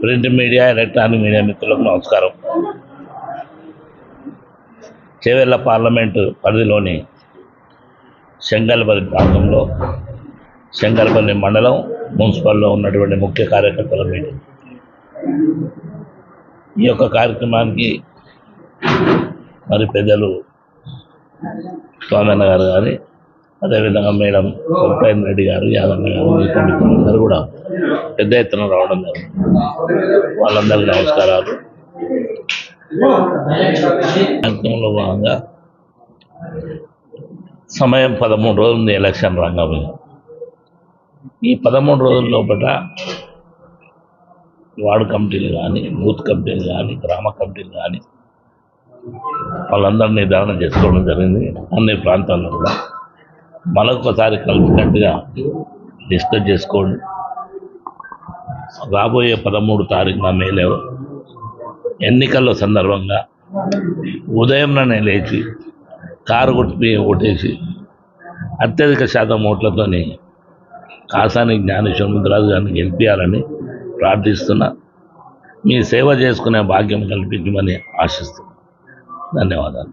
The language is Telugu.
ప్రింట్ మీడియా ఎలక్ట్రానిక్ మీడియా మిత్రులకు నమస్కారం. చేవెళ్ళ పార్లమెంటు పరిధిలోని శంగల్పల్లి ప్రాంతంలో శంకరపల్లి మండలం మున్సిపల్లో ఉన్నటువంటి ముఖ్య కార్యకర్తల మీటింగ్. ఈ యొక్క కార్యక్రమానికి మరి పెద్దలు స్వామన్న గారు కానీ అదేవిధంగా మేడం కొరటాయన రెడ్డి గారు యాదన్న గారు మిగతా కూడా పెద్ద ఎత్తున రావడం జరిగింది. వాళ్ళందరికీ నమస్కారాలు. కార్యక్రమంలో భాగంగా సమయం పదమూడు రోజులు ఉంది ఎలక్షన్ రంగం ఈ పదమూడు రోజుల లోపల వార్డు కమిటీలు కానీ బూత్ కమిటీలు కానీ గ్రామ కమిటీలు కానీ వాళ్ళందరూ నిర్ధారణ చేసుకోవడం జరిగింది. అన్ని ప్రాంతాల్లో కూడా మరొకసారి కలిపినట్టుగా డిస్కస్ చేసుకోండి. రాబోయే పదమూడు తారీఖున మేలో. ఎన్నికల సందర్భంగా ఉదయంలోనే లేచి కారు కొట్టి ఓటేసి అత్యధిక శాతం ఓట్లతోని కాసాని జ్ఞానేశ్వర ముద్రాజు గారిని గెలిపించాలని ప్రార్థిస్తున్నా. మీ సేవ చేసుకునే భాగ్యం కల్పించమని ఆశిస్తున్నాను ధన్యవాదాలు.